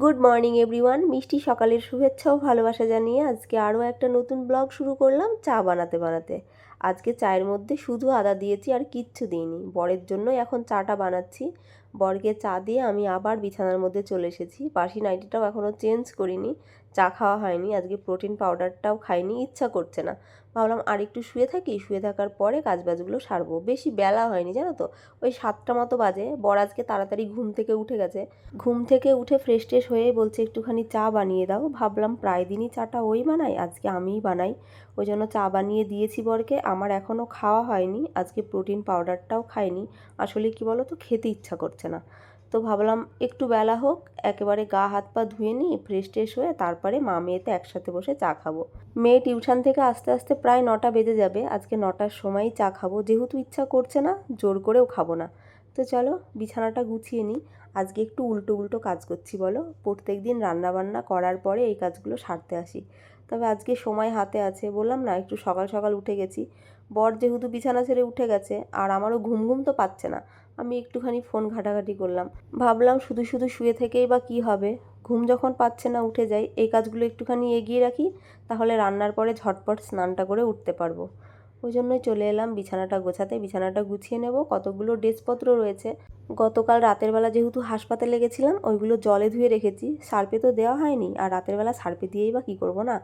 Good morning everyone মিষ্টি সকালের শুভেচ্ছা ও ভালোবাসা জানিয়ে আজকে আরও একটা নতুন ব্লগ শুরু করলাম চা বানাতে বানাতে। আজকে চায়ের মধ্যে শুধু আদা দিয়েছি আর কিচ্ছু দিইনি। বরের জন্যই এখন চাটা বানাচ্ছি। বরকে চা দিয়ে আমি আবার বিছানার মধ্যে চলে এসেছি। বাসি নাইটিটাও এখনও চেঞ্জ করিনি। চা খাওয়া হয়নি, আজকে প্রোটিন পাউডারটাও খাইনি, ইচ্ছা করছে না। ভাবলাম আর একটু শুয়ে থাকি, শুয়ে থাকার পরে কাজবাজগুলো সারবো। বেশি বেলা হয়নি, জানো তো? ওই সাতটা মতো বাজে, বর আজকে তাড়াতাড়ি ঘুম থেকে উঠে গেছে। ঘুম থেকে উঠে ফ্রেশ ট্রেশ হয়ে বলছে, একটুখানি চা বানিয়ে দাও। ভাবলাম প্রায় দিনই চাটা ওই বানাই, আজকে আমিই বানাই। ওই জন্য চা বানিয়ে দিয়েছি বরকে, আমার এখনও খাওয়া হয়নি, আজকে প্রোটিন পাউডারটাও খাইনি। আসলে কি বলো তো খেতে ইচ্ছা করছে না। তো ভাবলাম একটু বেলা হোক, একেবারে গা হাত পা ধুয়ে নিই ফ্রেশ ট্রেশ হয়ে তারপরে মা মেয়েতে একসাথে বসে চা খাব। মেয়ে টিউশন থেকে আস্তে আস্তে প্রায় নটা বেজে যাবে, আজকে নটার সময়ই চা খাব। যেহেতু ইচ্ছা করছে না, জোর করেও খাব না। তো চলো বিছানাটা গুছিয়ে নিই। আজকে একটু উল্টো উল্টো কাজ করছি বলো। প্রত্যেক দিন রান্নাবান্না করার পরে এই কাজগুলো সারতে আসি। তবে আজকে সময় হাতে আছে, বললাম না একটু সকাল সকাল উঠে গেছি। বর যেহেতু বিছানা ছেড়ে উঠে গেছে, আর আমারও ঘুম ঘুম তো পাচ্ছে না। আমি একটুখানি ফোন ঘাটাঘাটি করলাম। ভাবলাম শুধু শুধু শুয়ে থেকেই বা কী হবে? ঘুম যখন পাচ্ছে না, উঠে যাই। এই কাজগুলো একটুখানি এগিয়ে রাখি, তাহলে রান্নার পরে ঝটপট স্নানটা করে উঠতে পারব। ওই জন্যই চলে এলাম বিছানাটা গোছাতে। বিছানাটা গুছিয়ে নেব। কতগুলো ড্রেসপত্র রয়েছে। গতকাল রাতের বেলা যেহেতু হাসপাতালে গেছিলাম, ওইগুলো জলে ধুয়ে রেখেছি। সার্পে তো দেওয়া হয়নি। আর রাতের বেলা সার্পে দিয়েই বা কী করব না?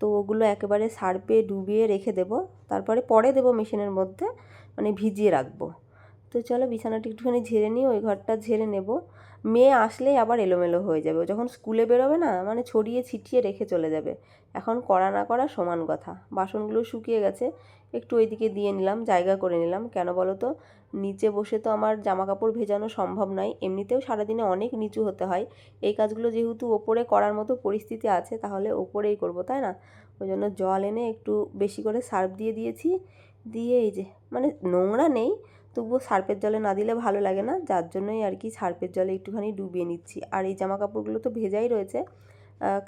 তো ওগুলো একেবারে সার্পে ডুবিয়ে রেখে দেবো। তারপরে পরে দেবো মেশিনের মধ্যে মানে ভিজিয়ে রাখব। তো চলো বিছানাটা একটুখানি ঝেড়ে নিই ওই ঘরটা ঝেড়ে নেব। মেয়ে আসলেই আবার এলোমেলো হয়ে যাবে। যখন স্কুলে বেরোবে না মানে ছড়িয়ে ছিটিয়ে রেখে চলে যাবে। এখন করা না করা সমান কথা। বাসনগুলো শুকিয়ে গেছে। একটু ওইদিকে দিয়ে নিলাম, জায়গা করে নিলাম। কেন বলো তো? নিচে বসে তো আমার জামা কাপড় ভেজানো সম্ভব নয়। এমনিতেও সারাদিনে অনেক নিচু হতে হয়। এই কাজগুলো যেহেতু ওপরে করার মতো পরিস্থিতি আছে, তাহলে ওপরেই করব, তাই না? ওই জন্য জল এনে একটু বেশি করে সার্ফ দিয়ে দিয়েছি। দিয়ে এই যে মানে নোংরা নেই তবুও সার্পের জলে না দিলে ভালো লাগে না। যার জন্যই আর কি সার্পের জলে একটুখানি ডুবিয়ে নিচ্ছি। আর এই জামা কাপড়গুলো তো ভেজাই রয়েছে।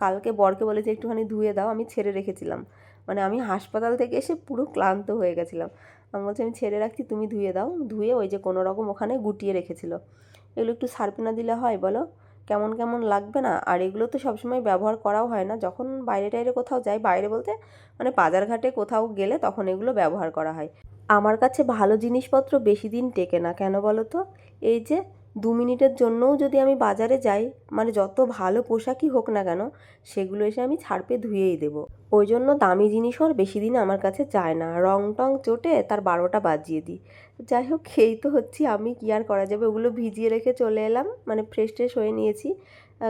কালকে বরকে বলেছে একটুখানি ধুয়ে দাও, আমি ছেড়ে রেখেছিলাম। মানে আমি হাসপাতাল থেকে এসে পুরো ক্লান্ত হয়ে গেছিলাম। আমি বলছি, আমি ছেড়ে রাখছি, তুমি ধুয়ে দাও। ধুয়ে ওই যে কোনো রকম ওখানে গুটিয়ে রেখেছিল। এগুলো একটু সার্ফ না দিলে হয় বলো? কেমন কেমন লাগবে না? আর এগুলো তো সবসময় ব্যবহার করাও হয় না। যখন বাইরে টাইরে কোথাও যাই, বাইরে বলতে মানে বাজারঘাটে কোথাও গেলে তখন এগুলো ব্যবহার করা হয়। আমার কাছে ভালো জিনিসপত্র বেশি দিন টেকে না, কেন বলো তো? এই যে, দু মিনিটের জন্যও যদি আমি বাজারে যাই মানে যত ভালো পোশাকই হোক না কেন, সেগুলো এসে আমি ছাড়পে ধুয়েই দেবো। ওই জন্য দামি জিনিসও আর বেশি দিন আমার কাছে যায় না। রং টং চটে তার বারোটা বাজিয়ে দিই। যাই হোক খেয়েই তো হচ্ছি আমি। কি আর করা যাবে? ওগুলো ভিজিয়ে রেখে চলে এলাম। মানে ফ্রেশ ট্রেশ হয়ে নিয়েছি।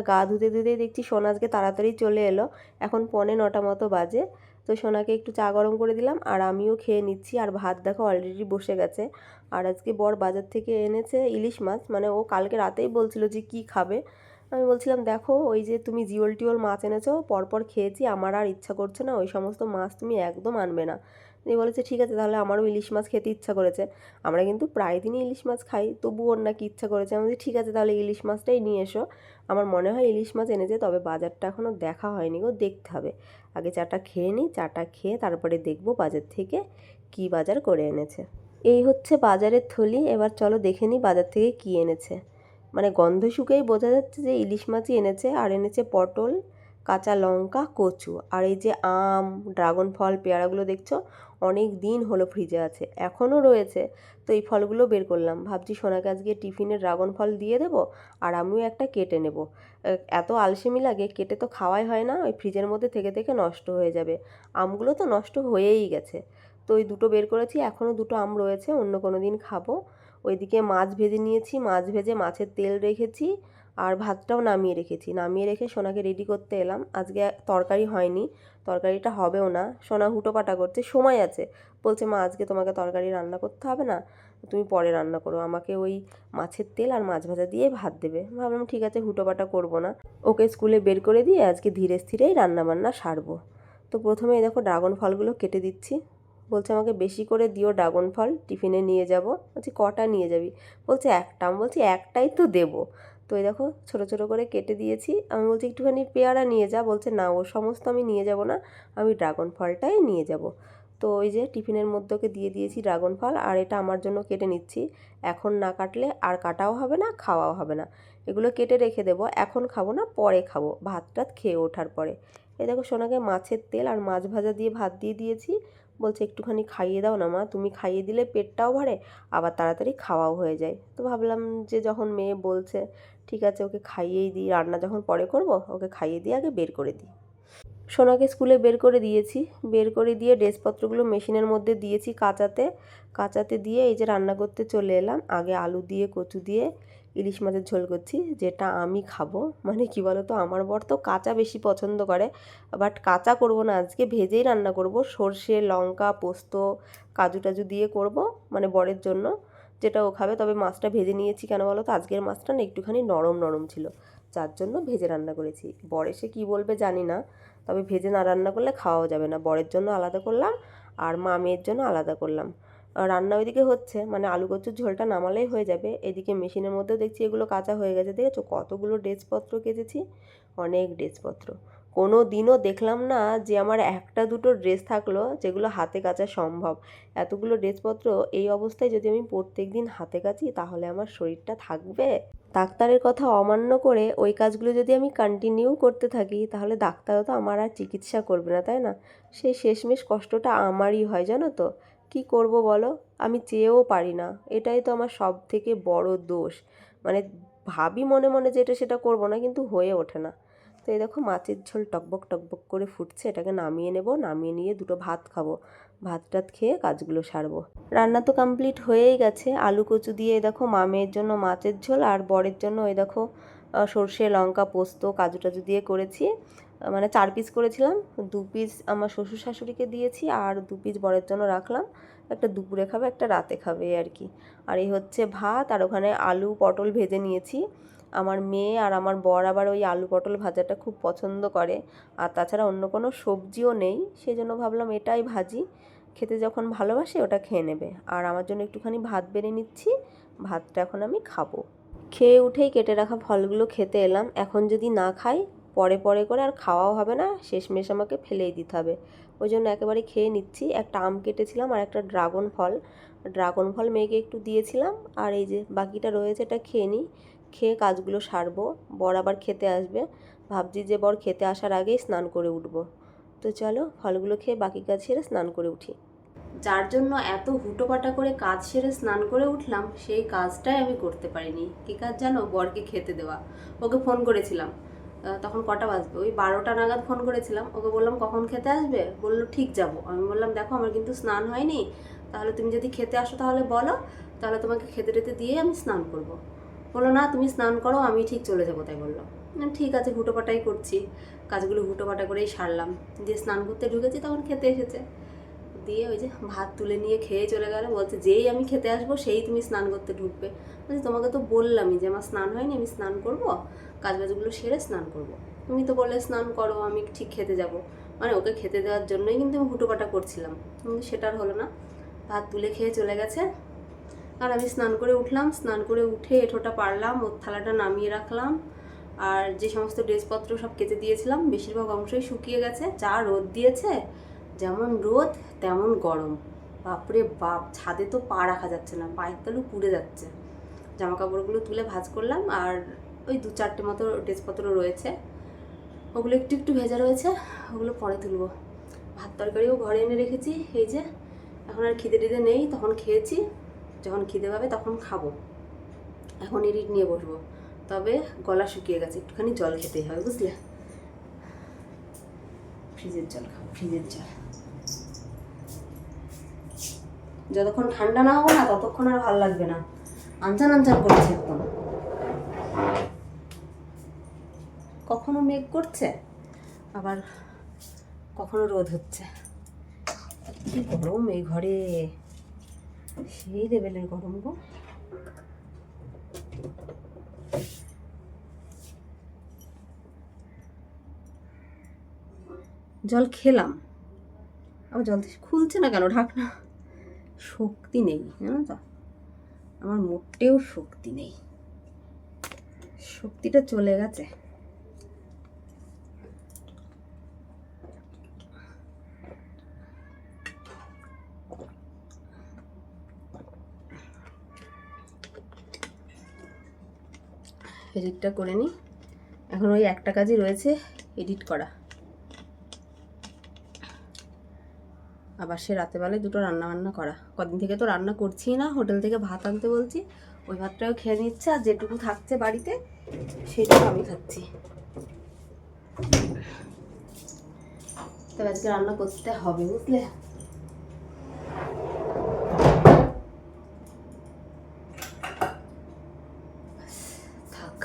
গা ধুতে ধুতে দেখছি সোনাজকে তাড়াতাড়ি চলে এলো। এখন পনে নটা মতো বাজে। তো সোনাকে একটু চা গরম করে দিলাম আর আমিও খেয়ে নিচ্ছি। আর ভাত দেখো অলরেডি বসে গেছে। আর আজকে বর বাজার থেকে এনেছে ইলিশ মাছ। মানে ও কালকে রাতেই বলছিল যে কি খাবে। আমি বলছিলাম, দেখো, ওই যে তুমি জিওল টিওল মাছ এনেছো, পরপর খেয়েছি। আমার আর ইচ্ছা করছে না, ওই সমস্ত মাছ তুমি একদম আনবে না। দিয়ে বলেছে, ঠিক আছে, তাহলে আমারও ইলিশ মাছ খেতে ইচ্ছা করেছে। আমরা কিন্তু প্রায় দিনই ইলিশ মাছ খাই তবু ওর নাকি ইচ্ছা করেছে। আমি ঠিক আছে, তাহলে ইলিশ মাছটাই নিয়ে এসো। আমার মনে হয় ইলিশ মাছ এনেছে, তবে বাজারটা এখনও দেখা হয়নি গো, দেখতে হবে। আগে চাটা খেয়ে নিই, চাটা খেয়ে তারপরে দেখব বাজার থেকে কি বাজার করে এনেছে। এই হচ্ছে বাজারের থলি, এবার চলো দেখে নিই বাজার থেকে কি এনেছে। মানে গন্ধ শুকেই বোঝা যাচ্ছে যে ইলিশ মাছই এনেছে, আর এনেছে পটল কাঁচা লঙ্কা, কচু আর এই যে আম, ড্রাগন ফল, পেয়ারাগুলো দেখছ? অনেক দিন হলো ফ্রিজে আছে, এখনও রয়েছে। তো এই ফলগুলো বের করলাম। ভাবছি সোনাকে আজকে টিফিনে ড্রাগন ফল দিয়ে দেবো আর আমিও একটা কেটে নেব। এত আলসেমি লাগে, কেটে তো খাওয়াই হয় না, ওই ফ্রিজের মধ্যে থেকে থেকে নষ্ট হয়ে যাবে। আমগুলো তো নষ্ট হয়েই গেছে। তো ওই দুটো বের করেছি, এখনও দুটো আম রয়েছে, অন্য কোনো দিন খাব। ওইদিকে মাছ ভেজে নিয়েছি, মাছ ভেজে মাছের তেল রেখেছি। আর ভাতটাও নামিয়ে রেখেছি। নামিয়ে রেখে সোনাকে রেডি করতে এলাম। আজকে তরকারি হয়নি। তরকারিটা হবেও না। সোনা হুটোপাটা করছে। সময় আছে। বলছে, মা, আজকে তোমাকে তরকারি রান্না করতে হবে না। তুমি পরে রান্না করো। আমাকে ওই মাছের তেল আর মাছ ভাজা দিয়ে ভাত দেবে। ভাবলাম, ঠিক আছে, হুটোপাটা করব না। ওকে স্কুলে বের করে দিয়ে আজকে ধীরে স্থিরেই রান্নাবান্না সারবো। তো প্রথমে দেখো ড্রাগন ফলগুলো কেটে দিচ্ছি। বলছে, আমাকে বেশি করে দিও ড্রাগন ফল। টিফিনে নিয়ে যাব। বলছি, কটা নিয়ে যাবি? বলছে, একটা। আমি বলছি, একটাই তো দেবো। তো এই দেখো, ছোটো ছোটো করে কেটে দিয়েছি। আমি বলছি, একটুখানি পেয়ারা নিয়ে যা। বলছে, না, ও সমস্ত আমি নিয়ে যাব না, আমি ড্রাগন ফলটাই নিয়ে যাব। তো ওই যে টিফিনের মধ্যে ওকে দিয়ে দিয়েছি ড্রাগন ফল, আর এটা আমার জন্য কেটে নিচ্ছি। এখন না কাটলে আর কাটাও হবে না, খাওয়াও হবে না। এগুলো কেটে রেখে দেবো, এখন খাব না, পরে খাব। ভাত টাত খেয়ে ওঠার পরে। এই দেখো, সোনাকে মাছের তেল আর মাছ ভাজা দিয়ে ভাত দিয়ে দিয়েছি। বলছে, একটুখানি খাইয়ে দাও না মা, তুমি খাইয়ে দিলে পেটটাও ভরে, আবার তাড়াতাড়ি খাওয়াও হয়ে যায়। তো ভাবলাম যে যখন মেয়ে বলছে, ঠিক আছে, ওকে খাইয়েই দিই, রান্না যখন পরে করব, ওকে খাইয়ে দিয়ে আগে বের করে দিই। সোনাকে স্কুলে বের করে দিয়েছি। বের করে দিয়ে ড্রেসপত্রগুলো মেশিনের মধ্যে দিয়েছি কাঁচাতে। কাঁচাতে দিয়ে এই যে রান্না করতে চলে এলাম। আগে আলু দিয়ে, কচু দিয়ে ইলিশ মাছের ঝোল করছি, যেটা আমি খাব। মানে কি বলতো, আমার বর তো কাঁচা বেশি পছন্দ করে বাট কাঁচা করব না, আজকে ভেজেই রান্না করব। সর্ষে, লঙ্কা, পোস্ত, কাজু টাজু দিয়ে করব মানে বরের জন্য, যেটা ও খাবে। তবে মাছটা ভেজে নিয়েছি কেন বলো তো আজকের মাছটা না একটুখানি নরম নরম ছিল, যার জন্য ভেজে রান্না করেছি। বর এসে কী বলবে জানি না, তবে ভেজে না রান্না করলে খাওয়াও যাবে না। বরের জন্য আলাদা করলাম, আর মা মেয়ের জন্য আলাদা করলাম। রান্না ওইদিকে হচ্ছে মানে আলু কচুর ঝোলটা নামালেই হয়ে যাবে। এদিকে মেশিনের মধ্যেও দেখছি এগুলো কাঁচা হয়ে গেছে, দেখেছ? কতগুলো ড্রেসপত্র কেচেছি? অনেক ড্রেসপত্র কোনো দিনও দেখলাম না যে আমার একটা দুটো ড্রেস থাকল যেগুলো হাতে কাচা সম্ভব। এতগুলো ড্রেসপত্র এই অবস্থায় যদি আমি প্রত্যেক দিন হাতে কাচি, তাহলে আমার শরীরটা থাকবে? ডাক্তারের কথা অমান্য করে ওই কাজগুলো যদি আমি কন্টিনিউ করতে থাকি, তাহলে ডাক্তারও তো আমার আর চিকিৎসা করবে না, তাই না? সেই শেষমেশ কষ্টটা আমারই হয়, জানো তো? কি করব বলো? আমি চেয়েও পারি না। এটাই তো আমার সব থেকে বড় দোষ। মানে ভাবি মনে মনে যে এটা সেটা করব না, কিন্তু হয়ে ওঠে না। তো এই দেখো মাছের ঝোল টকবক টকবক করে ফুটছে, এটাকে নামিয়ে নেব, নামিয়ে নিয়ে দুটো ভাত খাব। ভাত টাত খেয়ে কাজগুলো সারবো। রান্না তো কমপ্লিট হয়েই গেছে। আলু কচু দিয়ে দেখো মামের জন্য মাছের ঝোল, আর বরের জন্য ওই দেখো সর্ষে, লঙ্কা, পোস্ত, কাজু টাজু দিয়ে করেছি। মানে চার পিস করেছিলাম, দু পিস আমার শ্বশুর শাশুড়িকে দিয়েছি আর দু পিস বরের জন্য রাখলাম। একটা দুপুরে খাবে, একটা রাতে খাবে আর কি। আর এই হচ্ছে ভাত, আর ওখানে আলু পটল ভেজে নিয়েছি। আমার মেয়ে আর আমার বর আবার ওই আলু পটল ভাজাটা খুব পছন্দ করে। আর তাছাড়া অন্য কোনো সবজিও নেই সেই জন্য ভাবলাম এটাই ভাজি। খেতে যখন ভালোবাসে ওটা খেয়ে নেবে। আর আমার জন্য একটুখানি ভাত বেড়ে নিচ্ছি, ভাতটা এখন আমি খাব। খেয়ে উঠেই কেটে রাখা ফলগুলো খেতে এলাম। এখন যদি না খাই পরে পরে করে আর খাওয়াও হবে না, শেষমেশ আমাকে ফেলেই দিতে হবে। ওই জন্য একেবারে খেয়ে নিচ্ছি। একটা আম কেটেছিলাম আর একটা ড্রাগন ফল। ড্রাগন ফল মেয়েকে একটু দিয়েছিলাম আর এই যে বাকিটা রয়েছে এটা খেয়ে নিই। খেয়ে কাজগুলো সারবো। বর আবার খেতে আসবে। ভাবছি যে বর খেতে আসার আগেই স্নান করে উঠবো। তো চলো ফলগুলো খেয়ে বাকি কাজ সেরে স্নান করে উঠি। যার জন্য এত হুটোপাটা করে কাজ সেরে স্নান করে উঠলাম, সেই কাজটাই আমি করতে পারিনি। কী কাজ জানো? বরকে খেতে দেওয়া। ওকে ফোন করেছিলাম। তখন কটা বাজবে? ওই বারোটা নাগাদ ফোন করেছিলাম। ওকে বললাম, কখন খেতে আসবে? বলল, ঠিক যাব। আমি বললাম, দেখো, আমার কিন্তু স্নান হয়নি। তাহলে তুমি যদি খেতে আসো তাহলে বলো, তাহলে তোমাকে খেতে টেতে দিয়ে আমি স্নান করব। বলল, না, তুমি স্নান করো, আমি ঠিক চলে যাব, তাই বলল। ঠিক আছে, হুটোপাটাই করছি। কাজগুলো হুটোপাটা করেই সারলাম। দিয়ে স্নান করতে ঢুকেছি, তখন খেতে এসেছে। দিয়ে ওই যে ভাত তুলে নিয়ে খেয়ে চলে গেল। বলছে, যেই আমি খেতে আসব, সেই তুমি স্নান করতে ঢুকবে। বলছি, তোমাকে তো বললামই যে আমার স্নান হয়নি, আমি স্নান করব। কাজ বাজগুলো সেরে স্নান করব। তুমি তো বললে স্নান করো, আমি ঠিক খেতে যাব। মানে ওকে খেতে দেওয়ার জন্যই কিন্তু আমি হুটোপাটা করছিলাম। কিন্তু সেটা আর হলো না। ভাত তুলে খেয়ে চলে গেছে। আর আমি স্নান করে উঠলাম। স্নান করে উঠে এঁঠোটা পারলাম, ওর থালাটা নামিয়ে রাখলাম। আর যে সমস্ত ড্রেসপত্র সব কেচে দিয়েছিলাম, বেশিরভাগ অংশই শুকিয়ে গেছে। যা রোদ দিয়েছে, যেমন রোদ, তেমন গরম। বাপরে বাপ, ছাদে তো পা রাখা যাচ্ছে না, পায়ের তালু পুড়ে যাচ্ছে। জামা কাপড়গুলো তুলে ভাজ করলাম। আর ওই দু চারটে মতো ড্রেসপত্র রয়েছে। ওগুলো একটু একটু ভেজা রয়েছে, ওগুলো পরে তুলবো। ভাত তরকারিও ঘরে এনে রেখেছি, এই যে। এখন আর খিদে টিদে নেই, তখন খেয়েছি। যখন খিদে পাবে তখন খাব। এখন এডিট নিয়ে বসবো। তবে গলা শুকিয়ে গেছে, একটুখানি জল খেতেই হবে, বুঝলে? ফ্রিজের জল খাব, ফ্রিজের জল। যতক্ষণ ঠান্ডা না হব না, ততক্ষণ আর ভালো লাগবে না। আনচান আনচান করছে একদম। কখনো মেঘ করছে? আবার কখনো রোদ হচ্ছে? কি গরম এই ঘরে? সেই লেভেলের গরম গো। জল খেলাম। আবার জল খুলছে না কেন? ঢাকনা। শক্তি নেই, জানো তো? আমার মোটেও শক্তি নেই। শক্তিটা চলে গেছে। এডিটটা করে নিই। এখন ওই একটা কাজই রয়েছে, এডিট করা। আবার সে রাতেবেলায় দুটো রান্না বান্না করা। কদিন থেকে তো রান্না করছি না, হোটেল থেকে ভাত আনতে বলছি। ওই ভাতটাও খেয়ে নিচ্ছে আর যেটুকু থাকছে বাড়িতে, সেটুকু আমি খাচ্ছি। তবে আজকে রান্না করতে হবে, বুঝলে থাক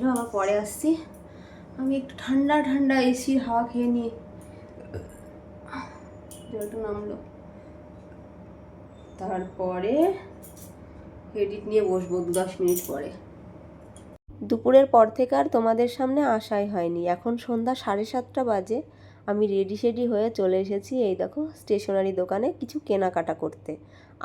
চলো, আবার পরে আসছি। আমি একটু ঠান্ডা ঠান্ডা এসির হাওয়া খেয়ে নিই। জলটা নামলো। তারপরে এডিট নিয়ে বসবো দু দশ মিনিট পরে। দুপুরের পর থেকে আর তোমাদের সামনে আসাই হয়নি। এখন সন্ধ্যা সাড়ে সাতটা বাজে। আমি রেডি সেডি হয়ে চলে এসেছি এই দেখো স্টেশনারি দোকানে কিছু কেনাকাটা করতে।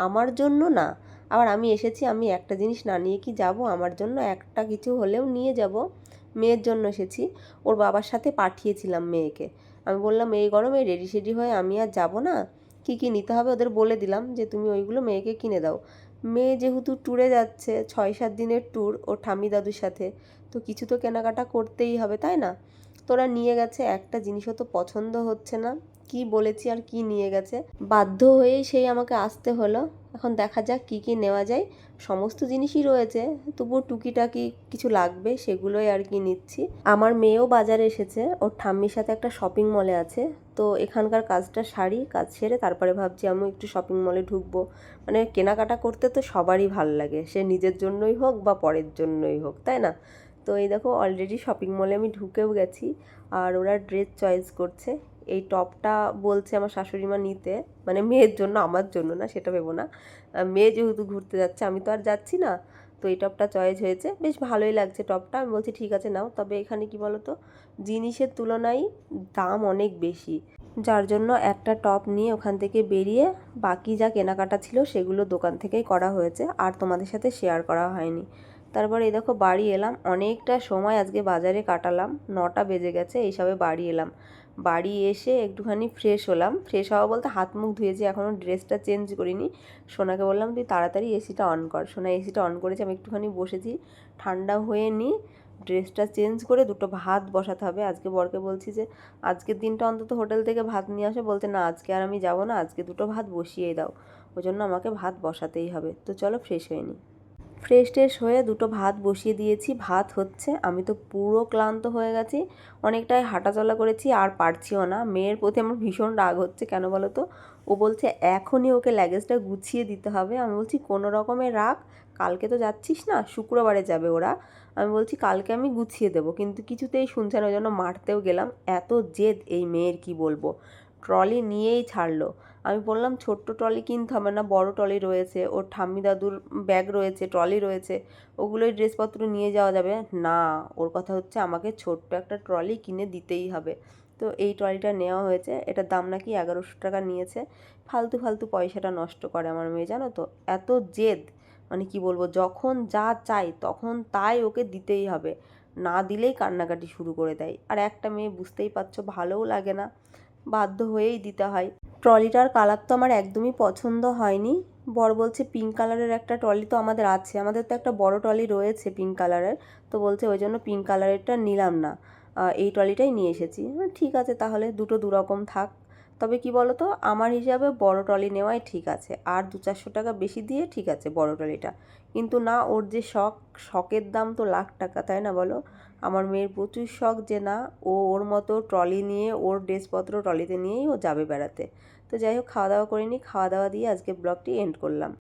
আমার জন্য না আবার আমি এসেছি, আমি একটা জিনিস না নিয়ে কি যাব? আমার জন্য একটা কিছু হলেও নিয়ে যাব। মেয়ের জন্য এসেছি। ওর বাবার সাথে পাঠিয়েছিলাম মেয়েকে। আমি বললাম, এই গরমে রেডি সেডি হয়ে আমি আর যাব না। কি কি নিতে হবে? ওদের বলে দিলাম যে, তুমি ওইগুলো মেয়েকে কিনে দাও। মেয়ে যেহেতু ট্যুরে যাচ্ছে, ছয় সাত দিনের ট্যুর ও ঠামি দাদুর সাথে। তো কিছু তো কেনাকাটা করতেই হবে, তাই না? তোরা নিয়ে গেছে, একটা জিনিসও তো পছন্দ হচ্ছে না। কি বলেছি আর কি নিয়ে গেছে? বাধ্য হয়েই সেই আমাকে আসতে হলো। এখন দেখা যাক কি কি নেওয়া যায়। সমস্ত জিনিসই রয়েছে, তবুও টুকিটাকি কিছু লাগবে, সেগুলোই আর কি নিচ্ছি। আমার মেয়েও বাজারে এসেছে, ওর ঠাম্মির সাথে একটা শপিং মলে আছে। তো এখানকার কাজটা সারি, কাজ সেরে তারপরে ভাবছি আমি একটু শপিং মলে ঢুকবো। মানে কেনাকাটা করতে তো সবারই ভালো লাগে, সে নিজের জন্যই হোক বা পরের জন্যই হোক, তাই না? তো এই দেখো অলরেডি শপিং মলে আমি ঢুকেও গেছি, আর ওরা ড্রেস চয়েস করছে। এই টপটা বলছে আমার শাশুড়ি মা নিতে। মানে মেয়ের জন্য, আমার জন্য না, সেটা ভেবো না। মেয়ে যেহেতু ঘুরতে যাচ্ছে, আমি তো আর যাচ্ছি না। তো এই টপটা চয়েস হয়েছে। বেশ ভালোই লাগছে টপটা। আমি বলছি, ঠিক আছে, নাও। তবে এখানে কি বলো তো জিনিসের তুলনায় দাম অনেক বেশি। যার জন্য একটা টপ নিয়ে ওখান থেকে বেরিয়ে বাকি যা কেনাকাটা ছিল, সেগুলো দোকান থেকেই করা হয়েছে। আর তোমাদের সাথে শেয়ার করা হয়নি। তারপর এই দেখো, বাড়ি এলাম। অনেকটা সময় আজকে বাজারে কাটালাম। নটা বেজে গেছে, এইসবে বাড়ি এলাম। বাড়ি এসে একটুখানি ফ্রেশ হলাম। ফ্রেশ হওয়া বলতে হাত মুখ ধুয়েছি এখনও ড্রেসটা চেঞ্জ করিনি, সোনাকে বললাম, তুই তাড়াতাড়ি এসিটা অন কর। সোনা এসিটা অন করেছে, আমি একটুখানি বসেছি। ঠান্ডা হয়ে নিই ড্রেসটা চেঞ্জ করে দুটো ভাত বসাতে হবে। আজকে বরকে বলছি যে, আজকের দিনটা অন্তত হোটেল থেকে ভাত নিয়ে আসে। বলতে না, আজকে আর আমি যাব না, আজকে দুটো ভাত বসিয়েই দাও। ওই জন্য আমাকে ভাত বসাতেই হবে। তো চলো ফ্রেশ হয়ে নিই ফ্রেশ ট্রেশ হয়ে দুটো ভাত বসিয়ে দিয়েছি। ভাত হচ্ছে, আমি তো পুরো ক্লান্ত হয়ে গেছি। অনেকটাই হাঁটাচলা করেছি, আর পারছিও না। মেয়ের প্রতি আমার ভীষণ রাগ হচ্ছে, কেন বলো তো? ও বলছে, এখনই ওকে ল্যাগেজটা গুছিয়ে দিতে হবে। আমি বলছি, কোনো রকমের রাগ? কালকে তো যাচ্ছিস না? শুক্রবারে যাবে ওরা। আমি বলছি, কালকে আমি গুছিয়ে দেবো। কিন্তু কিছুতেই শুনছে না, ওই জন্য মারতেও গেলাম। এত জেদ এই মেয়ের, কি বলব? ট্রলি নিয়েই ছাড়লো। আমি বললাম, ছোট্ট ট্রলি কিনতে হবে না, বড় ট্রলি রয়েছে। ওর ঠাম্মি দাদুর ব্যাগ রয়েছে, ট্রলি রয়েছে। ওগুলোই ড্রেসপত্র নিয়ে যাওয়া যাবে। না, ওর কথা হচ্ছে আমাকে ছোট্ট একটা ট্রলি কিনে দিতেই হবে। তো এই ট্রলিটা নেওয়া হয়েছে। এটার দাম নাকি এগারোশো টাকা নিয়েছে। ফালতু ফালতু পয়সাটা নষ্ট করে আমার মেয়ে, জানো তো? এত জেদ। মানে কি বলব, যখন যা চাই তখন তাই ওকে দিতেই হবে। না দিলেই কান্নাকাটি শুরু করে দেয়। আর একটা মেয়ে বুঝতেই পারছ, ভালোও লাগে না। বাধ্য হয়েই দিতে হয়। ট্রলিটার কালার তো আমার একদমই পছন্দ হয়নি। বর বলছে, পিঙ্ক কালারের একটা ট্রলি তো আমাদের আছে। আমাদের তো একটা বড় ট্রলি রয়েছে পিঙ্ক কালারের। তো বলছে, ওই জন্য পিঙ্ক কালারেরটা নিলাম না। এই ট্রলিটাই নিয়ে এসেছি। ঠিক আছে, তাহলে দুটো দুরকম থাক। তবে কি বলো তো আমার হিসাবে বড় ট্রলি নেওয়াই ঠিক আছে। আর দু চারশো টাকা বেশি দিয়ে ঠিক আছে বড় ট্রলিটা। কিন্তু না, ওর যে শখ, শখের দাম তো লাখ টাকা, তাই না বলো? আমার মেয়ের প্রচুর শখ যে না, ও ওর মতো ট্রলি নিয়ে, ওর ড্রেসপত্র ট্রলিতে নিয়েই ও যাবে বেড়াতে। তো যাই হোক, খাওয়া দাওয়া করিনি, খাওয়া দাওয়া দিয়ে আজকে ব্লগটি এন্ড করলাম।